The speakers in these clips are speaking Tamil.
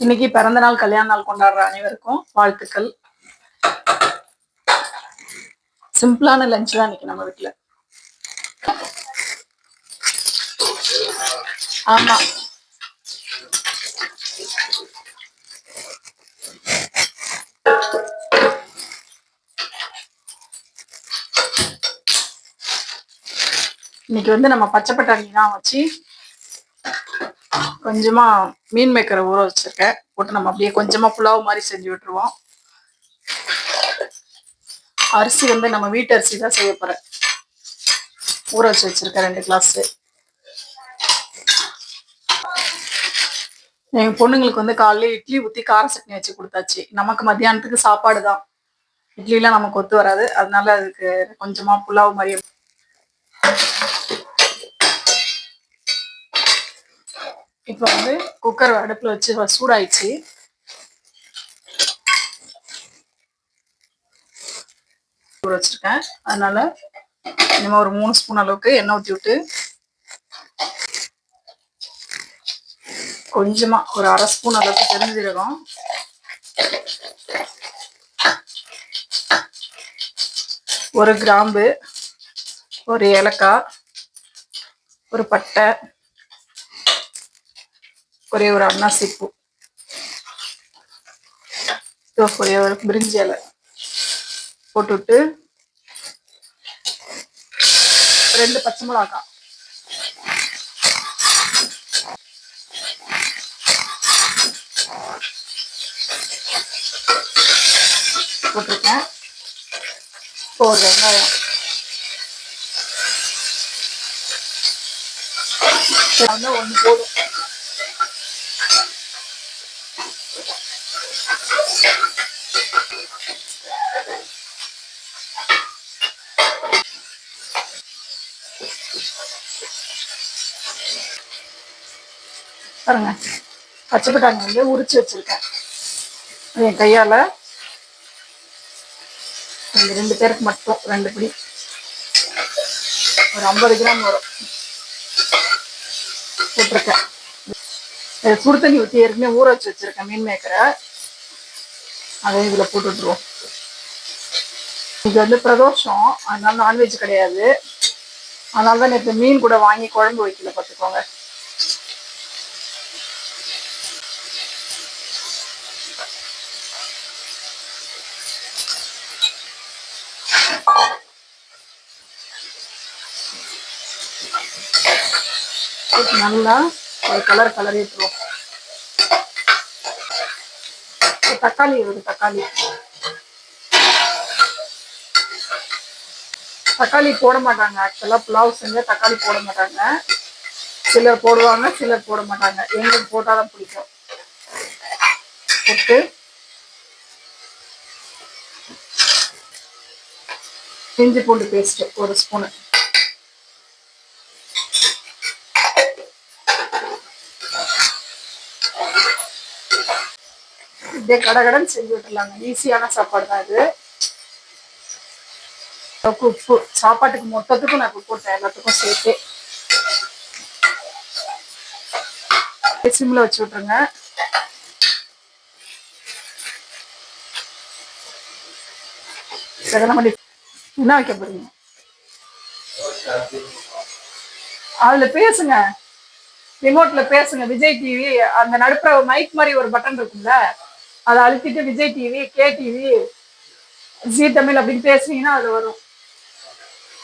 இன்னைக்கு பிறந்த நாள் கல்யாண நாள் கொண்டாடுற அனைவருக்கும் வாழ்த்துக்கள். சிம்பிளான லஞ்ச் தான் இன்னைக்கு நம்ம வீட்டுல ஆமா. இன்னைக்கு வந்து நம்ம பச்சை பட்டாணி தான் வச்சு கொஞ்சமா மீன் மேக்கரை ஊற வச்சிருக்கேன். போட்டு நம்ம அப்படியே கொஞ்சமா புலாவ் மாதிரி செஞ்சு விட்டுருவோம். அரிசி வந்து நம்ம வீட்டு அரிசி தான் செய்ய போறேன். ஊற வச்சு வச்சிருக்கேன் ரெண்டு கிளாஸ் எங்க பொண்ணுங்களுக்கு வந்து காலையில இட்லி ஊத்தி கார சட்னி வச்சு கொடுத்தாச்சு. நமக்கு மத்தியானத்துக்கு சாப்பாடு தான். இட்லிலாம் நமக்கு ஒத்து வராது. அதனால அதுக்கு கொஞ்சமா புலாவ் மாதிரி இப்போ வந்து குக்கர் அடுப்பில் வச்சு சூடாயிடுச்சு. ஊற வச்சுருக்கேன். அதனால இனிமேல் ஒரு மூணு ஸ்பூன் அளவுக்கு எண்ணெய் ஊற்றி விட்டு கொஞ்சமாக ஒரு அரை ஸ்பூன் அளவுக்கு தெரிஞ்சிருக்கும் ஒரு கிராம்பு ஒரு ஏலக்காய் ஒரு பட்டை ஒரே ஒரு அன்னாசி பூ ஒரே ஒரு பிரிஞ்சி இலை. போட்டுவிட்டு ரெண்டு பச்சை மிளகாய் போட்டிருக்கேன். இப்போ ஒரு வெங்காயம். வந்து ஒன்று போதும். பாருங்க. பச்சை பட்டாணி வந்து உரிச்சு வச்சிருக்கேன். என் கையால் இந்த ரெண்டு பேருக்கு மட்டும் ரெண்டு பிடி. ஒரு ஐம்பது கிராம் வரும். போட்டிருக்கேன். இது சுடு தண்ணி ஊற்றி ஏற்கனவே ஊற வச்சு வச்சிருக்கேன் மீன் மேக்கரை. அதையும் இதில் போட்டு இது வந்து பிரதோஷம் அதனால நான்வெஜ் கிடையாது. அதனால தான் நேற்று மீன் கூட வாங்கி குழம்பு வைக்கல பார்த்துக்கோங்க. போட்டு நல்லா ஒரு கலர் கலரி விட்டுருவோம் தக்காளி ஒரு தக்காளி. தக்காளி போட மாட்டாங்க. ஆக்சுவலாக புலாவ் செஞ்சால் தக்காளி போட மாட்டாங்க. சிலர் போடுவாங்க சிலர் போட மாட்டாங்க. எங்களுக்கு போட்டாதான் பிடிக்கும். போட்டு இஞ்சி பூண்டு பேஸ்ட்டு ஒரு ஸ்பூனு இப்படியே கடகடன்னு செஞ்சு விட்டுலாங்க ஈஸியான சாப்பாடு தான் இது. உப்பு சாப்பாட்டுக்கு மொத்தத்துக்கும் நான் உப்பு போட்டேன். எல்லாத்துக்கும் சேர்த்து. சிம்ல வச்சு விட்டுருங்க. இதெல்லாம் பண்ணி என்ன வைக்க போறீங்க? அதுல பேசுங்க. ரிமோட்ல பேசுங்க. விஜய் டிவி அந்த நடுப்புற மைக் மாதிரி ஒரு பட்டன் இருக்கும்ல? அதை அழுத்திட்டு Vijay TV K TV Zee Tamil அப்படின்னு பேசுனீங்கன்னா அது வரும்.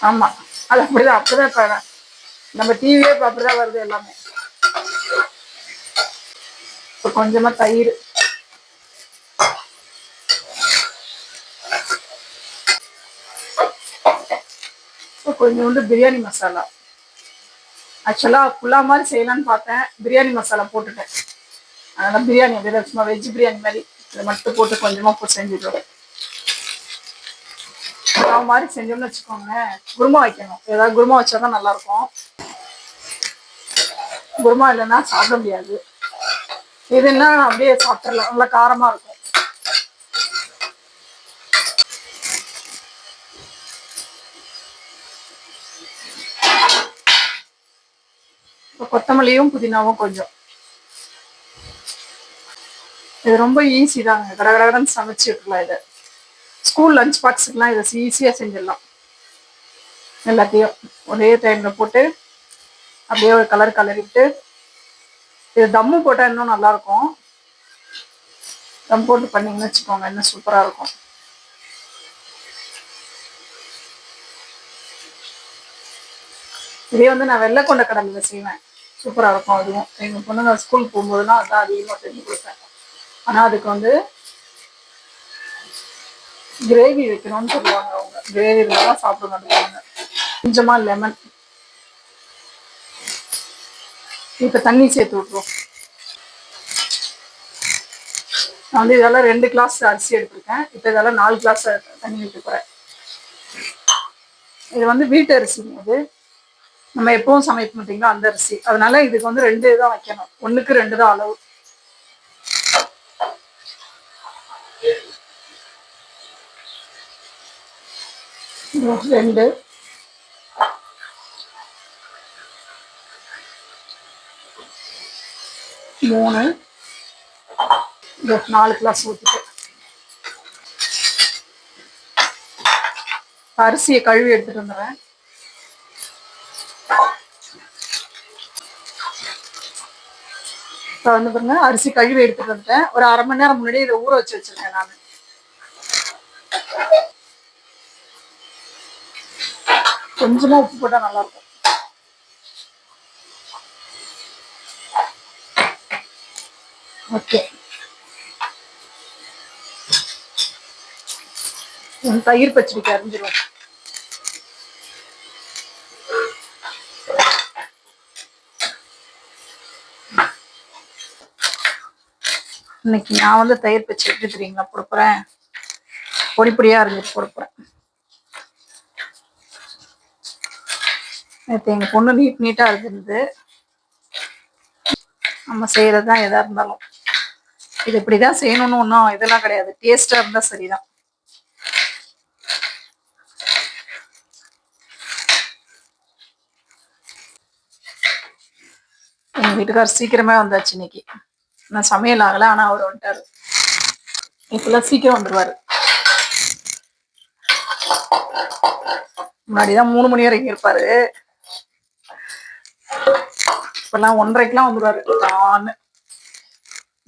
ஆமா. அது அப்படிதான். அப்படிதான் இப்ப நம்ம டிவியே இப்ப அப்படிதான் வருது எல்லாமே. இப்ப கொஞ்சமா தயிர். கொஞ்சோண்டு பிரியாணி மசாலா. ஆக்சுவலா புல்லா மாதிரி செய்யலாம்னு பார்த்தேன். பிரியாணி மசாலா போட்டுட்டேன். அதனால பிரியாணி அப்படியே சும்மா வெஜ் பிரியாணி மாதிரி. இதை மட்டும் போட்டு கொஞ்சமா போட்டு செஞ்சிடுறோம். புலாவ் மாதிரி செஞ்சோம்னு வச்சுக்கோங்க குருமா வைக்கணும். ஏதாவது குருமா வச்சாதான் நல்லா இருக்கும் குருமா இல்லைன்னா சாப்பிட முடியாது. இது என்ன அப்படியே சாப்பிட்றலாம் நல்லா காரமா இருக்கும். கொத்தமல்லியும் புதினாவும் கொஞ்சம். இது ரொம்ப ஈஸி தாங்க. கடகடன்னு சமைச்சு விட்டுலாம் இதை. ஸ்கூல் லஞ்ச் பாக்ஸுக்கெலாம் இதை ஈஸியாக செஞ்சிடலாம். எல்லாத்தையும் ஒரே டைமில் போட்டு அப்படியே ஒரு கலர் கலரிட்டு இது தம்மு போட்டால் இன்னும் நல்லாயிருக்கும். தம் போட்டு பண்ணிங்கன்னு வச்சுக்கோங்க இன்னும் சூப்பராக இருக்கும். இதே வந்து நான் வெள்ளை கொண்ட கடலில் செய்வேன். சூப்பராக இருக்கும் அதுவும். எங்கள் பொண்ணுங்க ஸ்கூல் போகும்போதுலாம் அதான் அதிகமாக செஞ்சு கொடுப்பேன். ஆனால் அதுக்கு வந்து கிரேவி வைக்கணும்னு சொல்லுவாங்க அவங்க. கிரேவி இருந்தால் சாப்பிட மாட்டேங்கிறாங்க கொஞ்சமாக லெமன் இப்போ தண்ணி சேர்த்து விட்ருவோம் நான் வந்து இதெல்லாம் ரெண்டு கிளாஸ் அரிசி எடுத்திருக்கேன். இப்போ இதெல்லாம் நாலு கிளாஸ் தண்ணி விட்டு போகிறேன் இது வந்து வீட்டு அரிசி அது. நம்ம எப்பவும் சமைக்க மாட்டீங்களோ அந்த அரிசி? அதனால இதுக்கு வந்து ரெண்டு தான் வைக்கணும். ஒன்றுக்கு ரெண்டு தான் அளவு. ரெண்டு. மூணு. நாலு கிளாஸ் ஊற்றிட்டு அரிசியை கழுவி எடுத்துட்டு வந்துடுறேன். இப்போ வந்து பாருங்க அரிசி கழுவி எடுத்துட்டு வந்துட்டேன். ஒரு அரை மணி நேரம் முன்னாடி இதை ஊற வச்சு வச்சிருக்கேன் நான். கொஞ்சமா உப்பு போட்டா நல்லா இருக்கும் ஓகே தயிர் பச்சடிக்கு அரிஞ்சிடும் இன்னைக்கு நான் வந்து தயிர் பச்சை எப்படி தெரியுங்களா போட போறேன்? பொடி பொடியா அரிஞ்சிட்டு போட நேற்று எங்கள் பொண்ணு நீட் நீட்டாக இருந்திருந்து நம்ம செய்கிறது தான் எதாக இருந்தாலும். இது இப்படி தான் செய்யணும்னு ஒன்றும் இதெல்லாம் கிடையாது. டேஸ்ட்டாக இருந்தால் சரிதான். எங்கள் வீட்டுக்கார் சீக்கிரமே வந்தாச்சு இன்னைக்கு. நான் சமையல் ஆகலை ஆனால் அவர் வந்துட்டாரு. இப்பெல்லாம் சீக்கிரம் வந்துடுவார் முன்னாடி தான் மூணு மணி வரைக்கும் இருப்பாரு. இப்பெல்லாம் ஒன்றரைக்கெல்லாம் வந்துருவாரு. நான்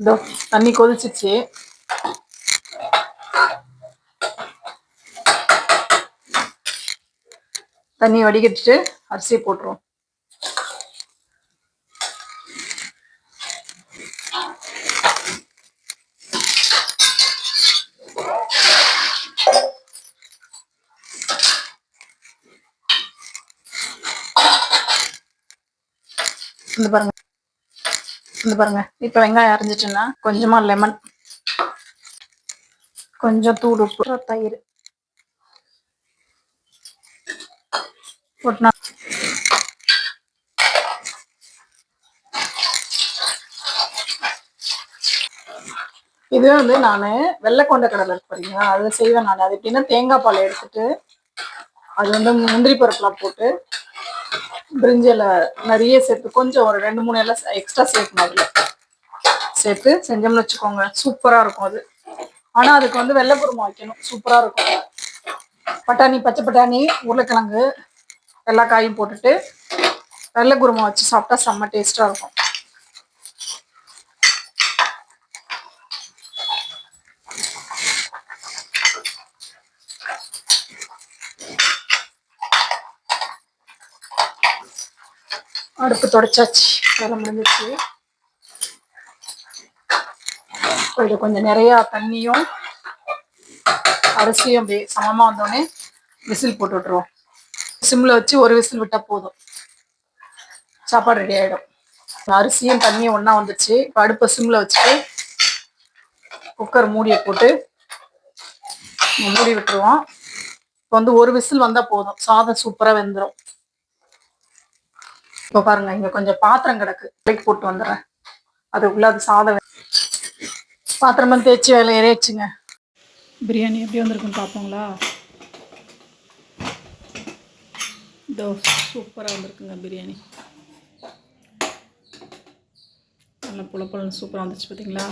இதோ தண்ணி கொதிச்சிச்சு தண்ணி வடிகட்டிட்டு அரிசியை போட்டுருவோம். இந்த பாருங்க. இந்த பாருங்க. இப்ப வெங்காயம் அரைஞ்சிட்டுன்னா கொஞ்சமா லெமன் கொஞ்சம் தூள் உப்பு தயிர். போட்டுனா இது வந்து நான் வெள்ளை கொண்ட கடலை இருக்கு பாருங்களா அதை செய்வேன் நான். அது எப்படின்னா தேங்காய் பால் எடுத்துட்டு அது வந்து முந்திரி பருப்புலாம் போட்டு பிரிஞ்சில நிறைய சேர்த்து கொஞ்சம் ஒரு ரெண்டு மூணு எல்லாம் எக்ஸ்ட்ரா சேர்க்கணும் அதில். சேர்த்து செஞ்சோம்னு வச்சுக்கோங்க. சூப்பராக இருக்கும் அது. ஆனால் அதுக்கு வந்து வெள்ளை குருமா வைக்கணும். சூப்பராக இருக்கும். பட்டாணி பச்சை பட்டாணி உருளைக்கிழங்கு எல்லா காயும் போட்டுட்டு வெள்ளை குருமா வச்சு சாப்பிட்டா செம்ம டேஸ்ட்டாக இருக்கும். அடுப்பு தொடச்சாச்சு. வேலை முடிஞ்சிச்சு இப்போ இது கொஞ்சம் நிறையா தண்ணியும் அரிசியும் அப்படியே சமமாக வந்தோடனே விசில் போட்டு விட்ருவோம் சிம்மில் வச்சு ஒரு விசில் விட்டால் போதும். சாப்பாடு ரெடி ஆகிடும் அரிசியும் தண்ணியும் ஒன்றா வந்துச்சு இப்போ அடுப்பை சிம்மில் வச்சுட்டு குக்கர் மூடியை போட்டு மூடி விட்டுருவோம். இப்போ வந்து ஒரு விசில் வந்தால் போதும். சாதம் சூப்பராக வெந்துடும் இப்போ பாருங்க இங்க கொஞ்சம் பாத்திரம் கிடக்கு. விலைக்கு போட்டு வந்துடுறேன். அதுக்குள்ள அது சாதம் பாத்திரமும் தேய்ச்சி வேலை இறைச்சுங்க பிரியாணி எப்படி வந்திருக்குன்னு பார்ப்போங்களா? இதோ சூப்பராக வந்திருக்குங்க பிரியாணி. நல்லா புல சூப்பராக வந்துச்சு பார்த்தீங்களா?